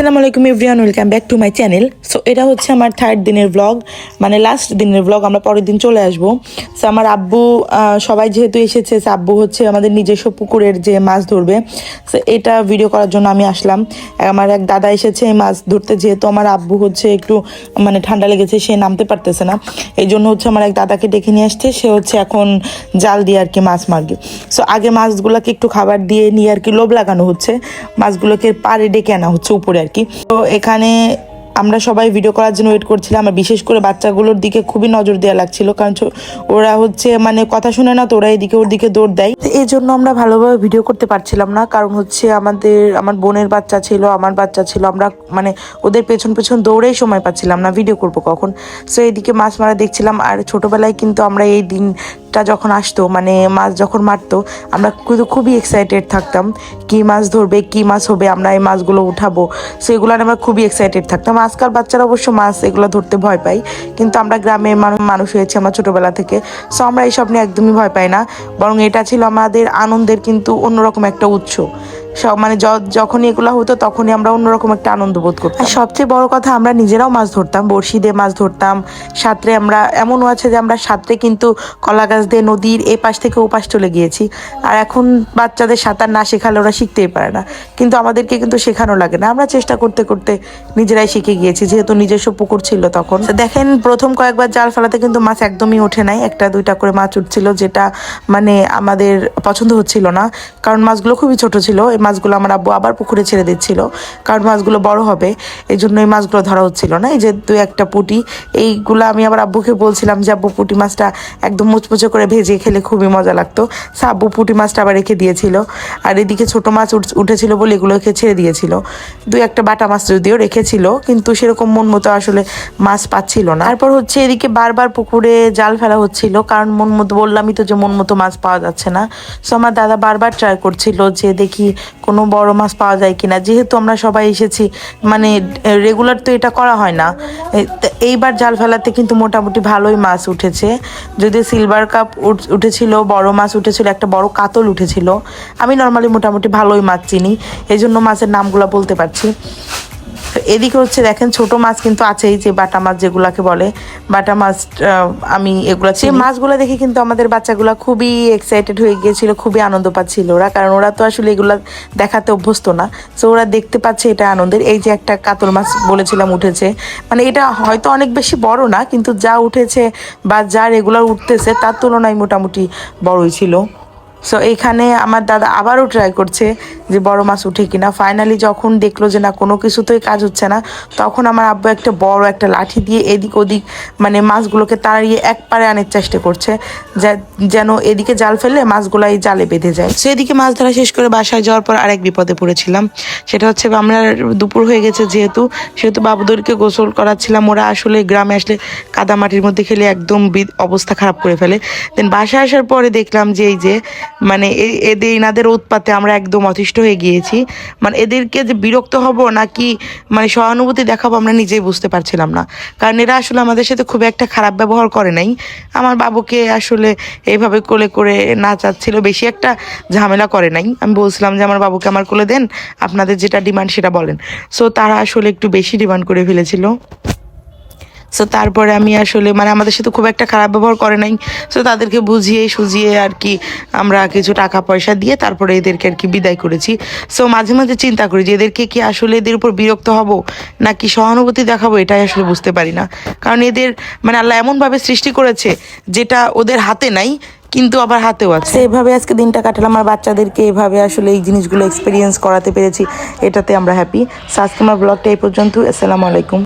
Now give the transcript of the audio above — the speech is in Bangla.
আসসালামু আলাইকুম everyone, welcome back to my channel. So এটা হচ্ছে আমার থার্ড দিনের ব্লগ মানে লাস্ট দিনের ব্লগ আমরা পরের দিন চলে আসব। সো আমার আব্বু সবাই যেহেতু এসেছে, so আব্বু হচ্ছে আমাদের নিজস্ব পুকুরের যে মাছ ধরবে। সো এটা ভিডিও করার জন্য আমি আসলাম। আমার এক দাদা এসেছে এই মাছ ধরতে, যেহেতু আমার আব্বু হচ্ছে একটু মানে ঠান্ডা লেগেছে, সে নামতে পারতেছে না। এই জন্য হচ্ছে আমার এক দাদাকে ডেকে নিয়ে আসছে, সে হচ্ছে এখন জাল দিয়ে আর কি মাছ মারবে। সো আগে মাছগুলোকে একটু খাবার দিয়ে নিয়ে আর কি লোভ লাগানো হচ্ছে। মাছগুলোকে পাড়ে ডেকে আনা হচ্ছে উপরে আর কি। তো এখানে আমরা সবাই ভিডিও করার জন্য ওয়েট করছিলাম, আর বিশেষ করে বাচ্চাগুলোর দিকে খুবই নজর দেওয়া লাগছিল, কারণ ওরা হচ্ছে মানে কথা শুনে না, তো ওরা এদিকে ওর দিকে দৌড় দেয়। এই জন্য আমরা ভালোভাবে ভিডিও করতে পারছিলাম না, কারণ হচ্ছে আমাদের, আমার বোনের বাচ্চা ছিল, আমার বাচ্চা ছিল, আমরা মানে ওদের পেছন পেছন দৌড়েই সময় পাচ্ছিলাম না ভিডিও করব কখন। সো এইদিকে মাছ মারা দেখছিলাম, আর ছোটবেলায় কিন্তু আমরা এই দিনটা যখন আসতো মানে মাছ যখন মারতো, আমরা কিন্তু খুবই এক্সাইটেড থাকতাম কি মাছ ধরবে, কি মাছ হবে, আমরা এই মাছগুলো উঠাবো। সেগুলো আমরা খুবই এক্সাইটেড থাকতাম। আজকাল বাচ্চারা অবশ্য মাছ এগুলো ধরতে ভয় পাই কিন্তু আমরা গ্রামের মানুষ মানুষ হয়েছি আমার ছোটবেলা থেকে। সো আমরা এইসব নিয়ে একদমই ভয় পাই না, বরং এটা ছিল আমাদের আনন্দের কিন্তু অন্যরকম একটা উৎস। সব মানে যখনই এগুলো হতো তখনই আমরা অন্যরকম একটা আনন্দ বোধ করতাম। আর সবচেয়ে বড় কথা আমরা নিজেরাও মাছ ধরতাম, বড়শি দিয়ে মাছ ধরতাম, সাঁতরে আমরা, এমনও আছে যে আমরা সাঁতরে কিন্তু কলা গাছ দিয়ে নদীর এ পাশ থেকে ও পাশ চলে গিয়েছি। আর এখন বাচ্চাদের সাঁতার না শেখালে ওরা শিখতেই পারে না। কিন্তু আমাদেরকে কিন্তু শেখানো লাগে না। আমরা চেষ্টা করতে করতে নিজেরাই শিখে গিয়েছি, যেহেতু নিজস্ব পুকুর ছিল তখন। দেখেন, প্রথম কয়েকবার জাল ফেলাতে কিন্তু মাছ একদমই ওঠে নাই। একটা, দুইটা করে মাছ উঠছিল, যেটা মানে আমাদের পছন্দ হচ্ছিল না। কারণ মাছগুলো খুবই ছোট ছিল মাছগুলো আমার আব্বু আবার পুকুরে ছেড়ে দিচ্ছিল, কারণ মাছগুলো বড় হবে এই জন্য এই মাছগুলো ধরা হচ্ছিল না। এই যে দু একটা পুটি, এইগুলো আমি আবার আব্বুকে বলছিলাম যে, আব্বু, পুটি মাছটা একদম মুচমুচে করে ভেজে খেলে খুবই মজা লাগতো। সে আব্বু পুটি মাছটা আবার রেখে দিয়েছিল, আর এদিকে ছোট মাছ উঠ- উঠেছিল বলে এগুলোকে ছেড়ে দিয়েছিল। দু একটা বাটা মাছ যদিও রেখেছিল, কিন্তু সেরকম মন মতো আসলে মাছ পাচ্ছিল না। তারপর হচ্ছে এদিকে বারবার পুকুরে জাল ফেলা হচ্ছিল, কারণ মন মতো বললামই তো যে মন মতো মাছ পাওয়া যাচ্ছে না। সো আমার দাদা বারবার ট্রাই করছিল যে, দেখি কোনো বড় মাছ পাওয়া যায় কিনা। যেহেতু আমরা সবাই এসেছি মানে রেগুলার তো এটা করা হয় না। এইবার জাল ফেলাতে কিন্তু মোটামুটি ভালোই মাছ উঠেছে। যদি সিলভার কাপ উঠেছিল, বড় মাছ উঠেছিল, একটা বড় কাতল উঠেছিল। আমি নর্মালি মোটামুটি ভালোই মাছ চিনি এই জন্য মাছের নামগুলো বলতে পারছি। তো এদিকে হচ্ছে দেখেন ছোট মাছ কিন্তু আছেই যে বাটা মাছ যেগুলাকে বলে। বাটা মাছ আমি এগুলা সেই মাছগুলো দেখে কিন্তু আমাদের বাচ্চাগুলো খুবই এক্সাইটেড হয়ে গিয়েছিল খুবই আনন্দ পাচ্ছিল ওরা কারণ ওরা তো আসলে এগুলো দেখাতে অভ্যস্ত না। তো ওরা দেখতে পাচ্ছে এটা আনন্দের। এই যে একটা কাতল মাছ বলেছিলাম উঠেছে। মানে এটা হয়তো অনেক বেশি বড় না কিন্তু যা উঠেছে বা যা রেগুলার উঠতেছে তার তুলনায় মোটামুটি বড়ই ছিল। সো এখানে আমার দাদা আবারও ট্রাই করছে যে বড় মাছ উঠে কিনা। ফাইনালি যখন দেখল যে না, কোনো কিছুতেই কাজ হচ্ছে না, তখন আমার আব্বু একটা বড় একটা লাঠি দিয়ে এদিক ওদিক মানে মাছগুলোকে তাড়িয়ে এক পারে আনার চেষ্টা করছে যেন এদিকে জাল ফেললে মাছগুলো এই জালে বেঁধে যায়। সো এদিকে মাছ ধরা শেষ করে বাসায় যাওয়ার পর আরেক বিপদে পড়েছিলাম। সেটা হচ্ছে আমরা দুপুর হয়ে গেছে যেহেতু, সেহেতু বাবুদেরকে গোসল করাচ্ছিলাম। ওরা আসলে গ্রামে আসলে কাদা মাটির মধ্যে খেলে একদম অবস্থা খারাপ করে ফেলে। দেন বাসায় আসার পরে দেখলাম যে এই যে মানে এদের, এনাদের উৎপাতে আমরা একদম অতিষ্ঠ হয়ে গিয়েছি। মানে এদেরকে যে বিরক্ত হব নাকি মানে সহানুভূতি দেখাবো আমরা নিজেই বুঝতে পারছিলাম না। কারণ এরা আসলে আমাদের সাথে খুব একটা খারাপ ব্যবহার করে নাই। আমার বাবুকে আসলে এইভাবে কোলে করে না চাচ্ছিল বেশি একটা ঝামেলা করে নাই। আমি বলছিলাম যে, আমার বাবুকে আমার কোলে দেন, আপনাদের যেটা ডিমান্ড সেটা বলেন। সো তারা আসলে একটু বেশি ডিমান্ড করে ফেলেছিল। সো তারপরে আমি আসলে মানে আমাদের সাথে খুব একটা খারাপ ব্যবহার করে নাই। সো তাদেরকে বুঝিয়ে সুঝিয়ে আর কি আমরা কিছু টাকা পয়সা দিয়ে তারপরে এদেরকে আর কি বিদায় করেছি। সো মাঝে মাঝে চিন্তা করি যে এদেরকে কি আসলে এদের উপর বিরক্ত হব, নাকি সহানুভূতি দেখাবো এটাই আসলে বুঝতে পারি না। কারণ এদের মানে আল্লাহ এমনভাবে সৃষ্টি করেছে যেটা ওদের হাতে নাই, কিন্তু আবার হাতেও আছে। এভাবে আজকে দিনটা কাটালাম আমার বাচ্চাদেরকে এভাবে আসলে এই জিনিসগুলো এক্সপিরিয়েন্স করাতে পেরেছি, এটাতে আমরা হ্যাপি সো আজকে আমার ব্লগটা এই পর্যন্ত, আসসালামু আলাইকুম।